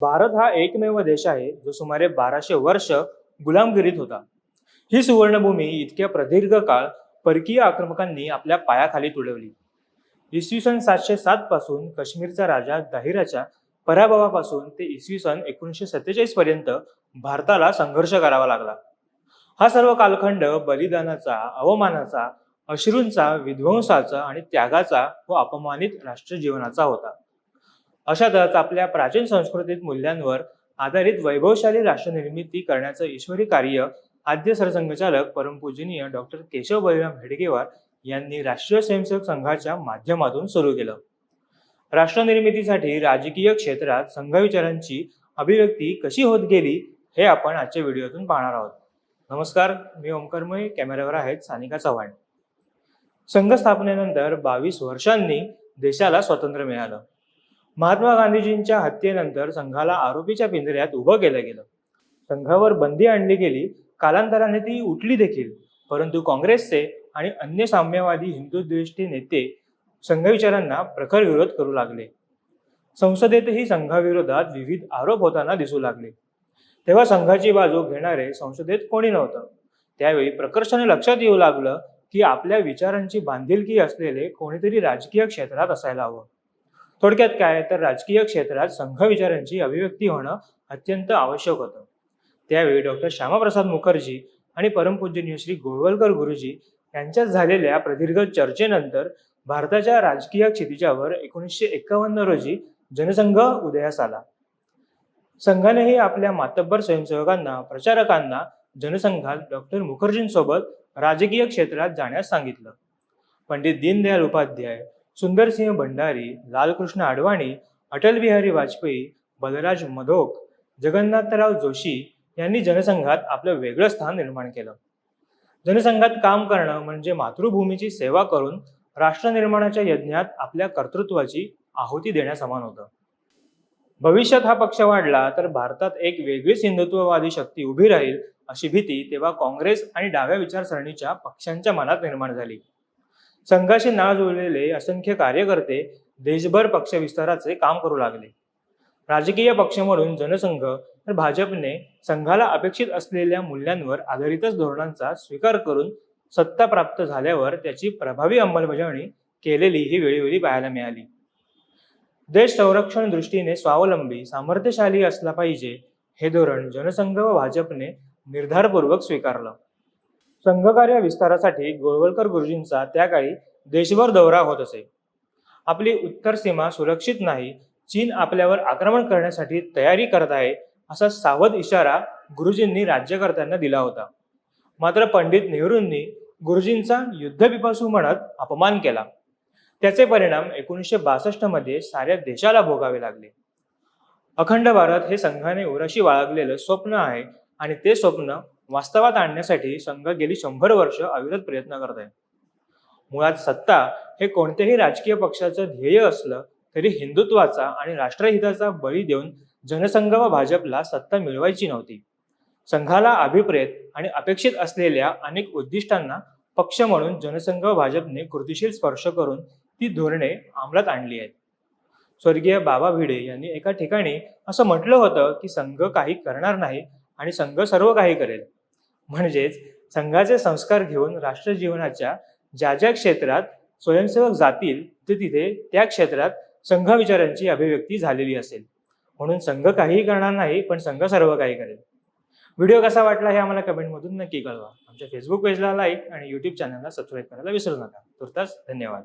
भारत हा एकमेव देश आहे जो सुमारे बाराशे वर्ष गुलामगिरीत होता. ही सुवर्णभूमी इतक्या प्रदीर्घ काळ परकीय आक्रमकांनी आपल्या पायाखाली तुडवली. इसवी सन सातशे सात पासून काश्मीरचा राजा दाहिराच्या पराभवापासून ते इसवी सन एकोणीसशे सत्तेचाळीस पर्यंत भारताला संघर्ष करावा लागला. हा सर्व कालखंड बलिदानाचा अवमानाचा अश्रूंचा विध्वंसाचा आणि त्यागाचा व अपमानित राष्ट्रजीवनाचा होता. अशातच आपल्या प्राचीन संस्कृतीत मूल्यांवर आधारित वैभवशाली राष्ट्रनिर्मिती करण्याचं ईश्वरी कार्य आद्य सरसंघचालक परमपूजनीय डॉक्टर केशव बलिराम हेडगेवार यांनी राष्ट्रीय स्वयंसेवक संघाच्या माध्यमातून सुरू केलं. राष्ट्रनिर्मितीसाठी राजकीय क्षेत्रात संघविचारांची अभिव्यक्ती कशी होत गेली हे आपण आजच्या व्हिडिओतून पाहणार आहोत. नमस्कार मी ओंकारमय कॅमेऱ्यावर आहेत सानिका चव्हाण. संघ स्थापनेनंतर बावीस वर्षांनी देशाला स्वातंत्र्य मिळालं. महात्मा गांधीजींच्या हत्येनंतर संघाला आरोपीच्या पिंजऱ्यात उभं केलं गेलं. संघावर बंदी आणली गेली कालांतराने ती उठली देखील. परंतु काँग्रेसचे आणि अन्य साम्यवादी हिंदुद्वेष्टी नेते संघविचारांना प्रखर विरोध करू लागले. संसदेतही संघाविरोधात विविध आरोप होताना दिसू लागले. तेव्हा संघाची बाजू घेणारे संसदेत कोणी नव्हतं. त्यावेळी प्रकर्षाने लक्षात येऊ लागलं की आपल्या विचारांची बांधिलकी असलेले कोणीतरी राजकीय क्षेत्रात असायला हवं. थोडक्यात काय तर राजकीय क्षेत्रात संघ विचारांची अभिव्यक्ती होणं अत्यंत आवश्यक होतं. त्यावेळी डॉक्टर श्यामाप्रसाद मुखर्जी आणि परमपूजनीय श्री गोळवलकर गुरुजी यांच्यात झालेल्या प्रदीर्घ चर्चेनंतर भारताच्या राजकीय क्षितिजावर एकोणीसशे एकावन्न रोजी जनसंघ उदयास आला. संघानेही आपल्या मातब्बर स्वयंसेवकांना प्रचारकांना जनसंघात डॉक्टर मुखर्जींसोबत राजकीय क्षेत्रात जाण्यास सांगितलं. पंडित दीनदयाल उपाध्याय सुंदरसिंह भंडारी लालकृष्ण अडवाणी अटल बिहारी वाजपेयी बलराज मधोक जगन्नाथराव जोशी यांनी जनसंघात आपलं वेगळं स्थान निर्माण केलं. जनसंघात काम करणं म्हणजे मातृभूमीची सेवा करून राष्ट्र निर्माणाच्या यज्ञात आपल्या कर्तृत्वाची आहुती देण्यासमान होतं. भविष्यात हा पक्ष वाढला तर भारतात एक वेगळीच हिंदुत्ववादी शक्ती उभी राहील अशी भीती तेव्हा काँग्रेस आणि डाव्या विचारसरणीच्या पक्षांच्या मनात निर्माण झाली. संघाशी नाळ जुळलेले असंख्य कार्यकर्ते देशभर पक्ष विस्ताराचे काम करू लागले. राजकीय पक्ष म्हणून जनसंघ तर भाजपने संघाला अपेक्षित असलेल्या मूल्यांवर आधारितच धोरणांचा स्वीकार करून सत्ता प्राप्त झाल्यावर त्याची प्रभावी अंमलबजावणी केलेली ही वेळोवेळी पाहायला मिळाली. देश संरक्षण दृष्टीने स्वावलंबी सामर्थ्यशाली असला पाहिजे हे धोरण जनसंघ व भाजपने निर्धारपूर्वक स्वीकारलं. संघकार्य विस्तारासाठी गोळवलकर गुरुजींचा त्या काळी देशभर दौरा होत असे. आपली उत्तर सीमा सुरक्षित नाही चीन आपल्यावर आक्रमण करण्यासाठी तयारी करत आहे असा सावध इशारा गुरुजींनी राज्यकर्त्यांना दिला होता. मात्र पंडित नेहरूंनी गुरुजींचा युद्धपिपासू म्हणत अपमान केला. त्याचे परिणाम एकोणीसशे बासष्टमध्ये साऱ्या देशाला भोगावे लागले. अखंड भारत हे संघाने उराशी बाळगलेलं स्वप्न आहे आणि ते स्वप्न वास्तवात आणण्यासाठी संघ गेली शंभर वर्ष अविरत प्रयत्न करत आहे. मुळात सत्ता हे कोणत्याही राजकीय पक्षाचं ध्येय असलं तरी हिंदुत्वाचा आणि राष्ट्रहिताचा बळी देऊन जनसंघ व भाजपला सत्ता मिळवायची नव्हती. संघाला अभिप्रेत आणि अपेक्षित असलेल्या अनेक उद्दिष्टांना पक्ष म्हणून जनसंघ व भाजपने कृतीशील स्पर्श करून ती धोरणे अंमलात आणली आहेत. स्वर्गीय बाबा भिडे यांनी एका ठिकाणी असं म्हटलं होतं की संघ काही करणार नाही आणि संघ सर्व काही करेल. म्हणजेच संघाचे संस्कार घेऊन राष्ट्र जीवनाच्या ज्या ज्या क्षेत्रात स्वयंसेवक जातील ते तिथे त्या क्षेत्रात संघ विचारांची अभिव्यक्ती झालेली असेल. म्हणून संघ काहीही करणार नाही पण संघ सर्व काही करेल. व्हिडिओ कसा वाटला हे आम्हाला कमेंटमधून नक्की कळवा. आमच्या फेसबुक पेजला लाईक आणि युट्यूब चॅनलला सबस्क्राईब करायला विसरू नका. तुर्तास धन्यवाद.